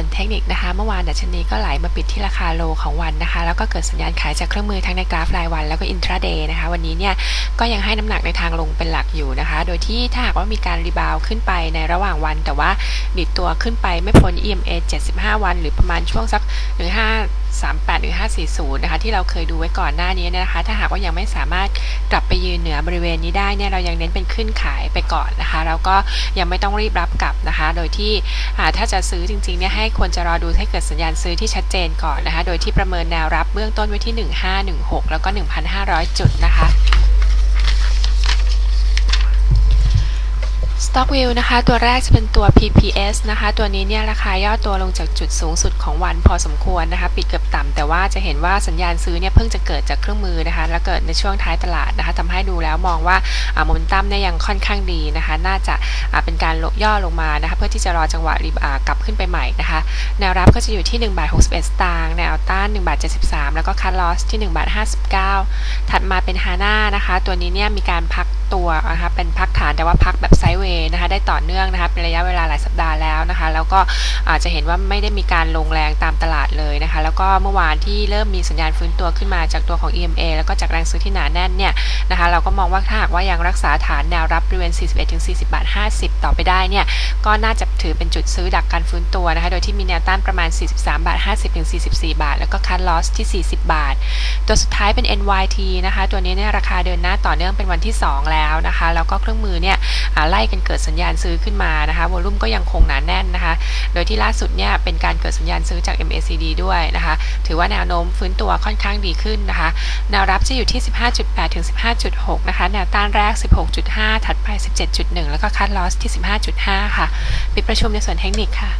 วนเทคนิคนะคะ เมื่อวานดัชนีก็ไหลมาปิดที่ราคาโลของวันนะคะ แล้วก็เกิดสัญญาณขายจากเครื่องมือทั้งในกราฟรายวัน แล้วก็อินทราเดย์นะคะ วันนี้เนี่ยก็ยังให้น้ำหนักในทางลงเป็นหลักอยู่นะคะ โดยที่ถ้าหากว่ามีการรีบาวขึ้นไปในระหว่างวัน แต่ว่าดิดตัวขึ้นไปไม่พ้น EMA 75 วัน หรือประมาณช่วงสัก1538หรือ540 นะคะ ที่เราเคยดูไว้ก่อนหน้านี้นะคะ ถ้าหากว่ายังไม่สามารถกลับไปยืนเหนือบริเวณนี้ได้เนี่ยเรายังเน้นเป็นขึ้นขายไปก่อนนะคะ แล้วก็ยังไม่ต้องรีบรับกลับนะคะ โดยที่อ่าถ้าจะซื้อจริงๆเนี่ยให้ควรจะรอดูให้เกิดสัญญาณซื้อที่ชัดเจนก่อนนะคะ โดยที่ประเมินแนวรับเบื้องต้นไว้ที่ 1516 แล้วก็ 1,500 จุดนะคะ Stock View นะคะ ตัวแรกจะเป็นตัว PPS นะคะ ตัวนี้เนี่ยราคาย่อตัวลงจากจุดสูงสุดของวันพอสมควรนะคะ ปิดเกือบต่ำแต่ว่าจะเห็นว่าสัญญาณซื้อเนี่ยเพิ่งจะเกิดจากเครื่องมือนะคะ แล้วเกิดในช่วงท้ายตลาดนะคะทำให้ดูแล้วมองว่าโมเมนตัมเนี่ยยังค่อนข้างดีนะคะ น่าจะเป็นการลย่อลงมานะคะ เพื่อที่จะรอจังหวะรีบกลับขึ้นไปใหม่นะคะ แนวรับก็จะอยู่ที่1บาท61สตางค์แนวต้าน1บาท73 แล้วก็คัทลอสที่1บาท59 ถัดมาเป็นฮาน่านะคะ ตัวนี้เนี่ยมีการพักตัวนะคะเป็นพักฐานแต่ว่าพักแบบไซด์เวย์ อเนื่องนะคะเป็นระยะเวลาหลายสัปดาห์แล้วนะคะ แล้วก็อาจจะเห็นว่าไม่ได้มีการลงแรงตามตลาดเลยนะคะ แล้วก็เมื่อวานที่เริ่มมีสัญญาณฟื้นตัวขึ้นมาจากตัวของ EMA แล้วก็จากแรงซื้อที่หนาแน่นเนี่ยนะคะ เราก็มองว่าถ้าหากว่ายังรักษาฐานแนวรับบริเวณ 41-40 บาท 50 ต่อไปได้เนี่ย ก็น่าจะถือเป็นจุดซื้อดักการฟื้นตัวนะคะ โดยที่มีแนวต้านประมาณ 43 บาท 50ถึง44 บาท แล้วก็คัทลอสที่ 40 บาท ตัวสุดท้ายเป็น NYT นะคะ ตัวนี้เนี่ยราคาเดินหน้าต่อเนื่องเป็นวันที่ 2 แล้วนะคะ แล้วก็เครื่องมือเนี่ยไล่กันเกิดสัญญาณซื้อขึ้นมานะคะวอลุ่มก็ยังคงหนาแน่นนะคะ โดยที่ล่าสุดเนี่ยเป็นการเกิดสัญญาณซื้อจาก MACD ด้วยนะคะ ถือว่าแนวโน้มฟื้นตัวค่อนข้างดีขึ้นนะคะ แนวรับจะอยู่ที่ 15.8 ถึง 15.6 นะคะ แนวต้านแรก 16.5 ถัดไป 17.1 แล้วก็คัทลอสที่ 15.5 ค่ะ ปิดประชุมในส่วนเทคนิคค่ะ